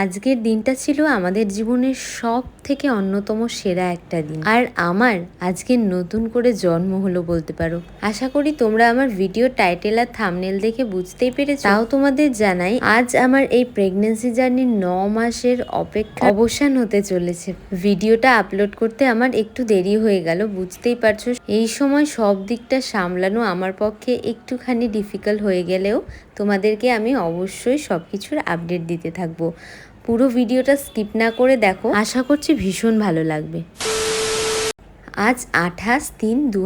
আজকের দিনটা ছিল আমাদের জীবনের সব থেকে অন্যতম সেরা একটা দিন। আর আমার আজকে নতুন করে জন্ম হলো বলতে পারো। আশা করি তোমরা আমার ভিডিও টাইটেল আর থামনেল দেখে বুঝতেই পেরেছ। তাও তোমাদের জানাই, আজ আমার এই প্রেগনেন্সি জার্নির ন মাসের অপেক্ষা অবসান হতে চলেছে। ভিডিওটা আপলোড করতে আমার একটু দেরি হয়ে গেল, বুঝতেই পারছ? এই সময় সব দিকটা সামলানো আমার পক্ষে একটুখানি ডিফিকাল্ট হয়ে গেলেও তোমাদেরকে আমি অবশ্যই সব কিছুর আপডেট দিতে থাকব। পুরো ভিডিওটা স্কিপ না করে দেখো। আশা করছি ভীষণ ভালো লাগবে। আজ আঠাশ তিন দু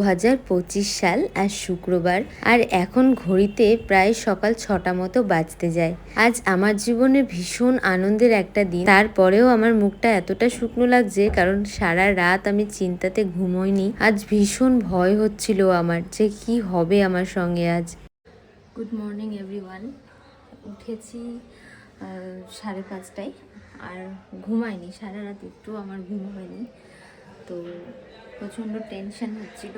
পঁচিশ সাল আর শুক্রবার, আর এখন ঘড়িতে প্রায় সকাল ছটা মতো বাজতে যায়। আজ আমার জীবনে ভীষণ আনন্দের একটা দিন। তারপরেও আমার মুখটা এতটা শুকনো লাগছে, কারণ সারা রাত আমি চিন্তাতে ঘুমোইনি। আজ ভীষণ ভয় হচ্ছিল আমার যে কি হবে আমার সঙ্গে আজ। গুড মর্নিং এভরিওয়ান উঠেছি সাড়ে পাঁচটায়। আর ঘুমায়নি, সারা রাত একটু আমার ঘুম হয়নি। তো প্রচণ্ড টেনশন হচ্ছিল।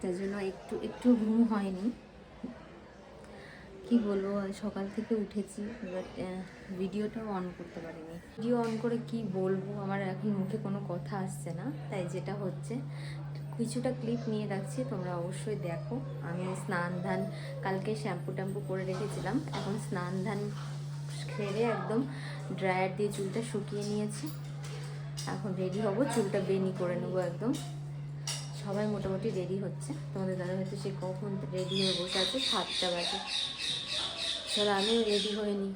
তার জন্য একটু একটু ঘুম হয়নি। কি বলব, সকাল থেকে উঠেছি বাট ভিডিওটাও অন করতে পারিনি। ভিডিও অন করে কি বলব, আমার এখন মুখে কোনো কথা আসছে না। তাই যেটা হচ্ছে কিছুটা ক্লিপ নিয়ে রাখছি তোমরা অবশ্যই দেখো। আমি স্নান ধান কালকে শ্যাম্পু ট্যাম্পু করে রেখেছিলাম। এখন স্নান ধান খেয়ে একদম ড্রায়ার দিয়ে চুলটা শুকিয়ে নিয়েছি। এখন রেডি হব, চুলটা বেনি করে নেব একদম। সবাই মোটামুটি রেডি হচ্ছে। তোমাদের দাদা হয়তো সে কখন রেডি হয়ে বসে আছে? সাতটা বাজে। চলো, আমিও রেডি হয়নি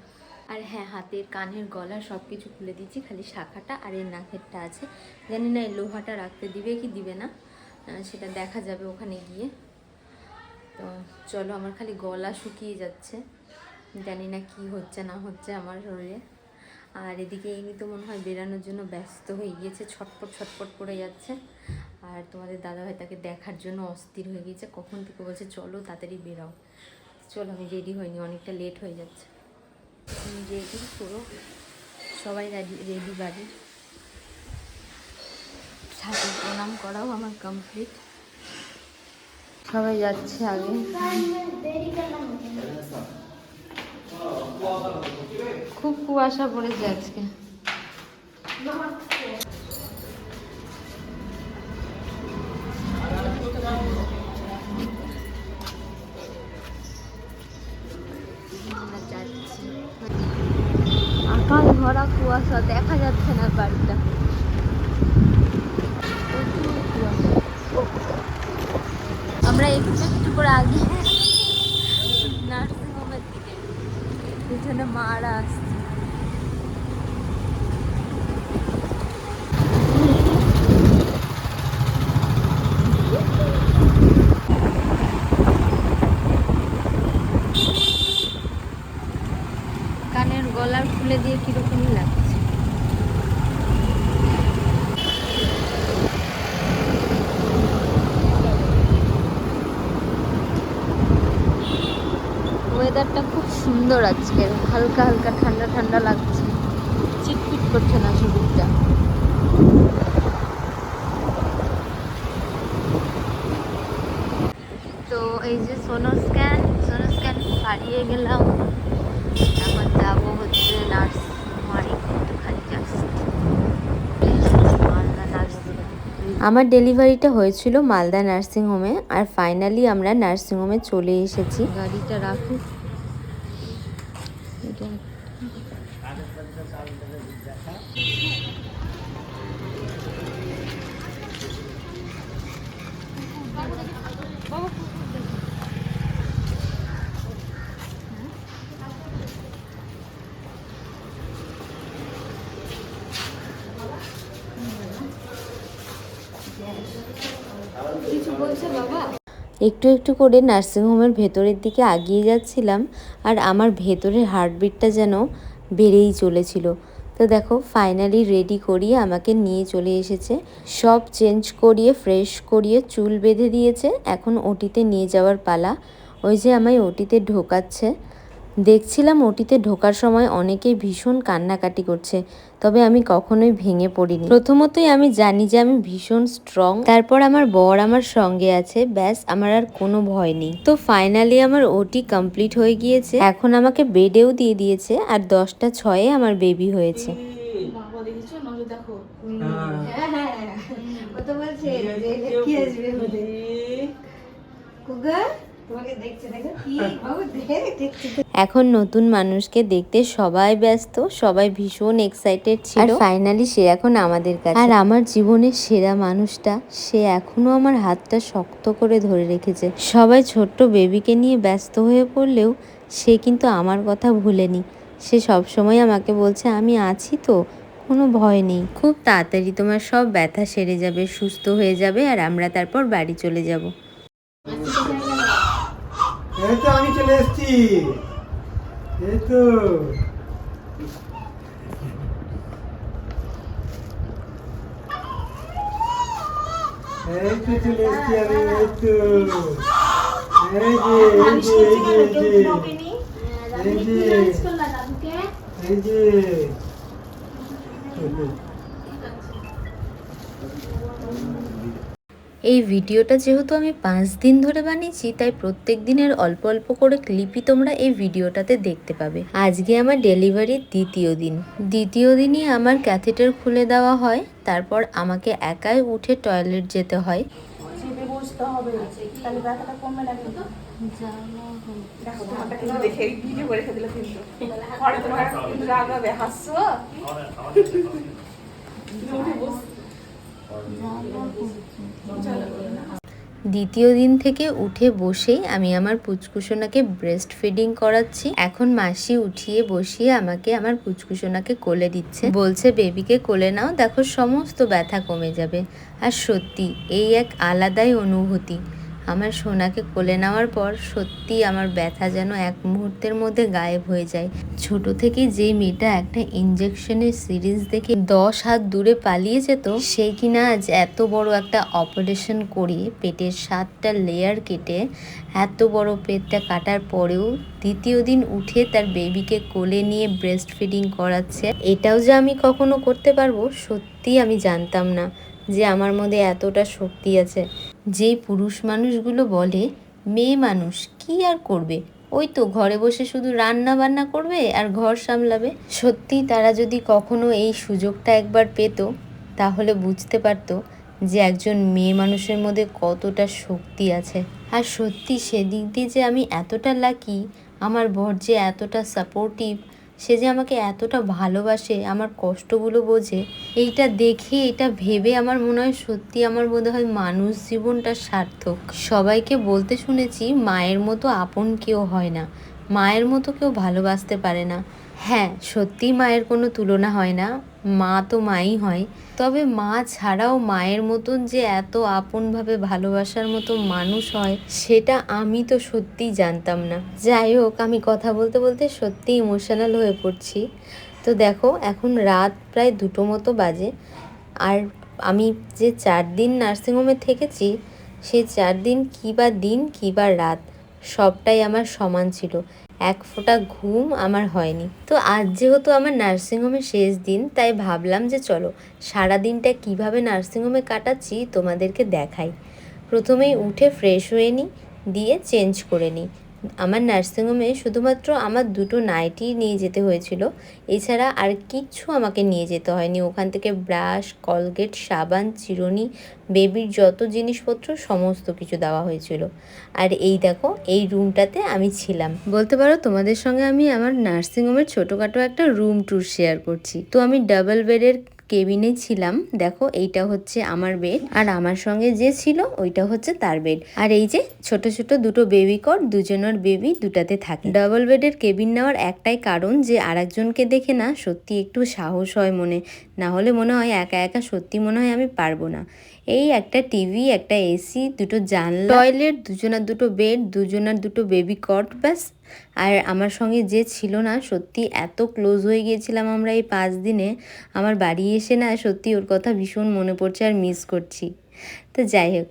আর হ্যাঁ হাতের, কানের গলা সব কিছু খুলে দিচ্ছি। খালি শাখাটা আর এর নাকেরটা আছে। জানি না, এই লোহাটা রাখতে দিবে কি দিবে না। সেটা দেখা যাবে ওখানে গিয়ে। তো চলো, আমার খালি গলা শুকিয়ে যাচ্ছে। জানি না কি হচ্ছে, না হচ্ছে আমার শরীরে। আর এদিকে এমনি তো মনে হয় বেরানোর জন্য ব্যস্ত হয়ে গিয়েছে, ছটপট ছটপট করে যাচ্ছে। আর তোমাদের দাদাভাই তাকে দেখার জন্য অস্থির হয়ে গিয়েছে। কখন থেকে বলছে, চলো, তাড়াতাড়ি বেরাও। চলো, আমি রেডি হইনি, অনেকটা লেট হয়ে যাচ্ছে। রেডি পুরো? সবাই রেডি রেডি বাড়ি? ঠাকুর প্রণাম করাও আমার কমপ্লিট সবাই যাচ্ছে আগে। খুব কুয়াশা পড়েছে আজকে। একটু করে আগে নার্সিং হোমের দিকে। পিছনে মারা আসছে। কানের গলার খুলে দিয়ে কীরকম লাগছে ওয়েদারটা খুব সুন্দর আজকে হালকা হালকা ঠান্ডা ঠান্ডা লাগছে। চিটপিট করছে না শরীরটা তো এই যে সোনো স্ক্যান সোনো স্ক্যান হারিয়ে গেলাম। এখন যাব হচ্ছে নার্স মারি একটুখানি জাস্ট আমার ডেলিভারিটা হয়েছিল মালদা নার্সিং হোমে আর ফাইনালি আমরা নার্সিং হোমে চলে এসেছি। গাড়িটা রাখুক। একটু একটু করে নার্সিংহোমের ভেতরের দিকে আগিয়ে যাচ্ছিলাম আর আমার ভেতরের হার্টবিটটা যেন বেড়েই চলেছিল। তো দেখো ফাইনালি রেডি করিয়ে আমাকে নিয়ে চলে এসেছে। সব চেঞ্জ করিয়ে ফ্রেশ করিয়ে চুল বেঁধে দিয়েছে। এখন ওটিতে নিয়ে যাওয়ার পালা। ওই যে আমায় ওটিতে ঢোকাচ্ছে। দেখছিলাম ওটিতে ঢোকার সময় অনেকেই ভীষণ কান্নাকাটি করছে তবে আমি কখনোই ভেঙে পড়িনি। প্রথমতই আমি জানি যে আমি ভীষণ স্ট্রং তারপর আমার বর আমার সঙ্গে আছে ব্যাস আমার আর কোনো ভয় নেই। তো ফাইনালি আমার ওটি কমপ্লিট হয়ে গিয়েছে এখন আমাকে বেডেও দিয়ে দিয়েছে আর দশটা ছয়ে আমার বেবি হয়েছে। বাবা দেখেছ নজর দেখো হ্যাঁ হ্যাঁ ও তো বলছে কি আসবে এখন নতুন মানুষকে দেখতে সবাই ব্যস্ত সবাই ভীষণ এক্সাইটেড ছিল। আর ফাইনালি সে এখন আমাদের কাছে। আর আমার জীবনের সেরা মানুষটা সে এখনও আমার হাতটা শক্ত করে ধরে রেখেছে। সবাই ছোট্ট বেবিকে নিয়ে ব্যস্ত হয়ে পড়লেও সে কিন্তু আমার কথা ভুলেনি। সে সবসময় আমাকে বলছে আমি আছি তো কোনো ভয় নেই। খুব তাড়াতাড়ি তোমার সব ব্যথা সেরে যাবে সুস্থ হয়ে যাবে আর আমরা তারপর বাড়ি চলে যাব। এই তো আমি চলে এসেছি এই তো এই তো চলে এসেছি আমি এই তো এই যে এই যে এই যে। এই যে। এই যে। এই ভিডিওটা যেহেতু আমি পাঁচ দিন ধরে বানিয়েছি তাই প্রত্যেক দিনের অল্প অল্প করে ক্লিপই তোমরা এই ভিডিওটাতে দেখতে পাবে। আজকে আমার ডেলিভারির দ্বিতীয় দিন। দ্বিতীয় দিনই আমার ক্যাথেটার খুলে দেওয়া হয় তারপর আমাকে একাই উঠে টয়লেট যেতে হয়। চেপে বসতে হবে। তাহলে ব্যথাটা কমবে না কিন্তু। দেখো তোমারটা কিন্তু দেখে ভিডিও করে দিল কিন্তু। পরে তোমার রাগ হবে হাসছো? উঠে বস দ্বিতীয় দিন থেকে উঠে বসেই আমি আমার পুচকুসোনাকে ব্রেস্ট ফিডিং করাচ্ছি। এখন মাসি উঠিয়ে বসিয়ে আমাকে আমার পুচকুসোনাকে কোলে দিচ্ছে। বলছে, বেবিকে কোলে নাও, দেখো সমস্ত ব্যথা কমে যাবে। আর সত্যি, এই এক আলাদাই অনুভূতি। আমার সোনাকে কোলে নেওয়ার পর সত্যি আমার ব্যথা যেন এক মুহূর্তের মধ্যে গায়েব হয়ে যায়। ছোট থেকে যে মেয়েটা একটা ইঞ্জেকশনের সিরিজ দেখে দশ হাত দূরে পালিয়ে যেত, সে কিনা আজ এত বড় একটা অপারেশন করে পেটের সাতটা লেয়ার কেটে এত বড় পেটটা কাটার পরেও দ্বিতীয় দিন উঠে তার বেবিকে কোলে নিয়ে ব্রেস্ট ফিডিং করাচ্ছে। এটাও যে আমি কখনো করতে পারব সত্যি আমি জানতাম না যে আমার মধ্যে এতটা শক্তি আছে। যেই পুরুষ মানুষগুলো বলে, মেয়ে মানুষ, কি আর করবে? ওই তো ঘরে বসে শুধু রান্না বান্না করবে আর ঘর সামলাবে। সত্যি তারা যদি কখনো এই সুযোগটা একবার পেত, তাহলে বুঝতে পারতো যে একজন মেয়ে মানুষের মধ্যে কতটা শক্তি আছে। আর সত্যি সেদিক দিয়ে যে আমি এতটা লাকি আমার বর যে এতটা সাপোর্টিভ সে যে আমাকে এতটা ভালোবাসে, আমার কষ্টগুলো বোঝে, এইটা দেখে, এটা ভেবে আমার মনে হয় সত্যি আমার বোধ হয় মানুষ জীবনটা সার্থক। সবাইকে বলতে শুনেছি, মায়ের মতো আপন কেউ হয় না। মায়ের মতো কেউ ভালোবাসতে পারে না। হ্যাঁ সত্যি মায়ের কোনো তুলনা হয় না। মা তো মাই হয়। তবে মা ছাড়াও মায়ের মতন যে এত আপনভাবে ভালোবাসার মতো মানুষ হয়, সেটা আমি তো সত্যিই জানতাম না। যাই হোক, আমি কথা বলতে বলতে সত্যি ইমোশনাল হয়ে পড়ছি। তো দেখো, এখন রাত প্রায় দুটো মতো বাজে। আর আমি যে চার দিন নার্সিংহোমে থেকেছি সেই চার দিন কী বা দিন কী বা রাত, সবটাই আমার সমান ছিল। এক ফোঁটা ঘুম আমার হয়নি। তো আজ যেহেতু আমার নার্সিংহোমের শেষ দিন, তাই ভাবলাম যে চলো সারা দিনটা কীভাবে নার্সিংহোমে কাটাচ্ছি তোমাদেরকে দেখাই। প্রথমেই উঠে ফ্রেশ হয়ে নিই, দিয়ে চেঞ্জ করে নিই। আমার নার্সিংহোমে শুধুমাত্র আমার দুটো নাইটি নিয়ে যেতে হয়েছিল। এছাড়া আর কিচ্ছু আমাকে নিয়ে যেতে হয়নি। ওখান থেকে ব্রাশ, কলগেট, সাবান, চিরুনি, বেবির যত জিনিসপত্র, সমস্ত কিছু দেওয়া হয়েছিল। আর এই দেখো, এই রুমটাতে আমি ছিলাম। বলতে পারো, তোমাদের সঙ্গে আমি আমার নার্সিংহোমের ছোটোখাটো একটা রুম ট্যুর শেয়ার করছি। তো আমি ডাবল বেডের কেবিনে ছিলাম। দেখো, এইটা হচ্ছে আমার বেড আর আমার সঙ্গে যে ছিল ওইটা হচ্ছে তার বেড আর এই যে ছোট ছোট দুটো বেবি কর দুজনের বেবি দুটাতে থাকে। ডাবল বেডের কেবিন নেওয়ার একটাই কারণ যে আরেকজনকে দেখে না সত্যি একটু সাহস হয় মনে। না হলে মনে হয় একা একা সত্যি মনে হয় আমি পারব না। এই একটা টিভি একটা এসি দুটো জানলা টয়লেট দুজনার দুটো বেড দুজনার দুটো বেবি কট ব্যাস। আর আমার সঙ্গে যে ছিল না, সত্যি এত ক্লোজ হয়ে গিয়েছিলাম আমরা এই পাঁচ দিনে। আমার বাড়ি এসে না সত্যি ওর কথা ভীষণ মনে পড়ছে আর মিস করছি। তো যাই হোক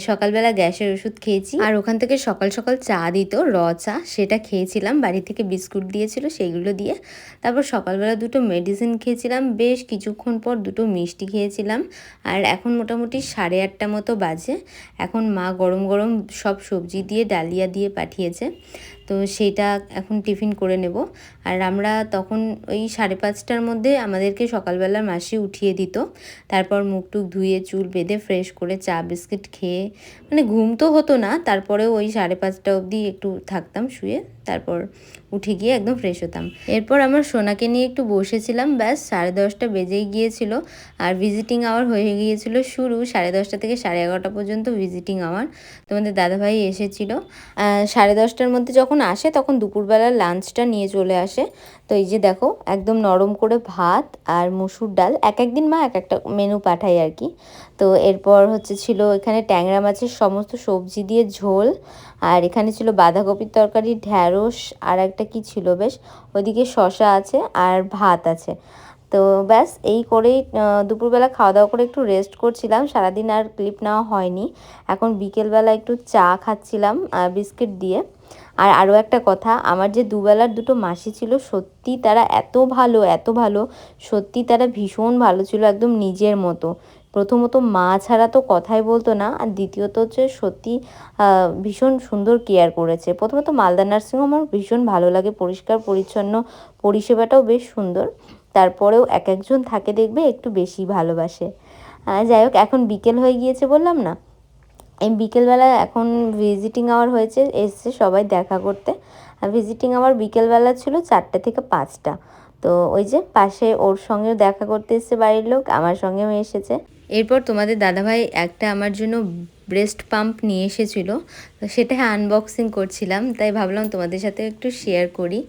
সকালবেলা গ্যাসের ওষুধ খেয়েছি। আর ওখান থেকে সকাল সকাল চা দিত, র চা। সেটা খেয়েছিলাম, বাড়ি থেকে বিস্কুট দিয়েছিল সেইগুলো দিয়ে। তারপর সকালবেলা দুটো মেডিসিন খেয়েছিলাম, বেশ কিছুক্ষণ পর দুটো মিষ্টি খেয়েছিলাম। আর এখন মোটামুটি সাড়ে আটটা মতো বাজে। এখন মা গরম গরম সব সবজি দিয়ে, ডালিয়া দিয়ে পাঠিয়েছে। তো সেইটা এখন টিফিন করে নেব। আর আমরা তখন ওই সাড়ে পাঁচটার মধ্যে আমাদেরকে সকালবেলা মাসি উঠিয়ে দিত। তারপর মুখ টুক ধুয়ে, চুল বেঁধে ফ্রেশ করে চা, বিস্কিট খেয়ে মানে ঘুম তো হতো না তারপরে ওই সাড়ে পাঁচটা অবধি একটু থাকতাম শুয়ে, তারপর উঠে গিয়ে একদম ফ্রেশ হতাম। এরপর আমার সোনাকে নিয়ে একটু বসেছিলাম, ব্যাস সাড়ে দশটা বেজেই গিয়েছিল, আর ভিজিটিং আওয়ার হয়ে গিয়েছিল শুরু, সাড়ে দশটা থেকে সাড়ে এগারোটা পর্যন্ত ভিজিটিং আওয়ার তোমাদের দাদাভাই এসেছিল। সাড়ে দশটার মধ্যে যখন আসে, তখন দুপুরবেলা লাঞ্চটা নিয়ে চলে আসে। তো এই যে দেখো, একদম নরম করে ভাত আর মুসুর ডাল, এক একদিন মা এক একটা মেনু পাঠায় আর কি। তো এরপর হচ্ছে ছিল এখানে ট্যাংরা মাছের সমস্ত সবজি দিয়ে ঝোল, আর এখানে ছিল বাঁধাকপির তরকারি, ঢ্যাঁড়স, আর একটা কি ছিল বেশ, ওইদিকে শশা আছে আর ভাত আছে। তো ব্যাস, এই করেই দুপুরবেলা খাওয়া দাওয়া করে একটু রেস্ট করছিলাম, সারাদিন আর ক্লিপ নেওয়া হয়নি। এখন বিকেলবেলা একটু চা খাচ্ছিলাম বিস্কিট দিয়ে। আর আরও একটা কথা, আমার যে দুবেলার দুটো মাসি ছিল, সত্যি তারা এত ভালো এত ভালো, সত্যি তারা ভীষণ ভালো ছিল একদম নিজের মতো। প্রথমত মা ছাড়া তো কথাই বলতো না, আর দ্বিতীয়ত হচ্ছে সত্যি ভীষণ সুন্দর কেয়ার করেছে। প্রথমত মালদা নার্সিং আমার ভীষণ ভালো লাগে, পরিষ্কার, পরিচ্ছন্ন, পরিষেবাটাও বেশ সুন্দর। তারপরেও এক একজন থাকে দেখবে একটু বেশি ভালোবাসে। যাই হোক, এখন বিকেল হয়ে গিয়েছে বললাম না? এই বিকেলবেলা এখন ভিজিটিং আওয়ার হয়েছে, এসছে সবাই দেখা করতে। আর ভিজিটিং আওয়ার বিকেলবেলা ছিল চারটে থেকে পাঁচটা। তো ওই যে পাশে ওর সঙ্গেও দেখা করতে এসছে বাড়ির লোক, আমার সঙ্গেও এসেছে। এরপর তোমাদের দাদাভাই একটা আমার জন্য ব্রেস্ট পাম্প নিয়ে এসেছিল। তো সেটা আনবক্সিং করছিলাম, তাই ভাবলাম তোমাদের সাথে একটু শেয়ার করি।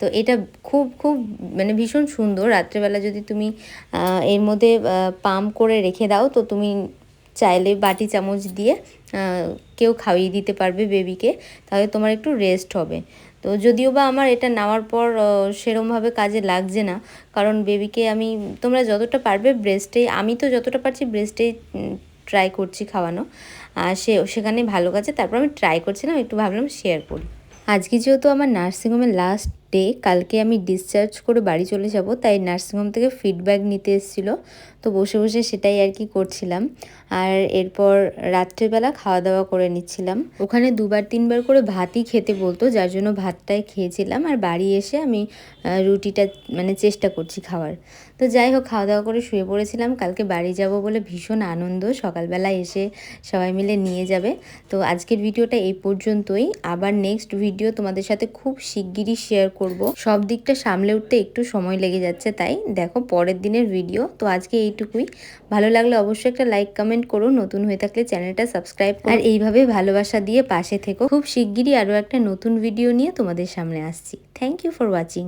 তো এটা খুব খুব মানে ভীষণ সুন্দর। রাত্রেবেলা যদি তুমি এর মধ্যে পাম্প করে রেখে দাও, তো তুমি চাইলে বাটি চামচ দিয়ে কেউ খাইয়ে দিতে পারবে বেবিকে তাহলে তোমার একটু রেস্ট হবে। তো যদিও বা আমার এটা নেওয়ার পর সেরমভাবে কাজে লাগছে না, কারণ বেবিকে আমি, তোমরা যতটা পারবে ব্রেস্টেই আমি তো যতটা পারছি ব্রেস্টেই ট্রাই করছি খাওয়ানো। আর সে, সেখানে ভালো কাজে, তারপর আমি ট্রাই করছিলাম, একটু ভাবলাম শেয়ার করি। আজকে যেহেতু আমার নার্সিংহোমের লাস্ট ডে কালকে আমি ডিসচার্জ করে বাড়ি চলে যাব, তাই নার্সিংহোম থেকে ফিডব্যাক নিতে এসেছিল। তো বসে বসে সেটাই আর কি করছিলাম। আর এরপর রাত্রেবেলা খাওয়া দাওয়া করে নিচ্ছিলাম। ওখানে দুবার তিনবার করে ভাতই খেতে বলতো, যার জন্য ভাতটাই খেয়েছিলাম। আর বাড়ি এসে আমি রুটিটা মানে চেষ্টা করছি খাওয়ার। তো যাই হোক খাওয়া দাওয়া করে শুয়ে পড়েছিলাম। কালকে বাড়ি যাব বলে ভীষণ আনন্দ। সকালবেলা এসে সবাই মিলে নিয়ে যাবে। তো আজকের ভিডিওটা এই পর্যন্তই। আবার নেক্সট ভিডিও তোমাদের সাথে খুব শিগগিরই শেয়ার করব। সব দিকটা সামলে উঠতে একটু সময় লেগে যাচ্ছে, তাই দেখো পরের দিনের ভিডিও তো আজকে এইটুকুই। ভালো লাগলে অবশ্যই একটা লাইক কমেন্ট করো। নতুন হয়ে থাকলে চ্যানেলটা সাবস্ক্রাইব আর এইভাবে ভালোবাসা দিয়ে পাশে থেকো। খুব শিগগিরই আরও একটা নতুন ভিডিও নিয়ে তোমাদের সামনে আসছি। Thank you for watching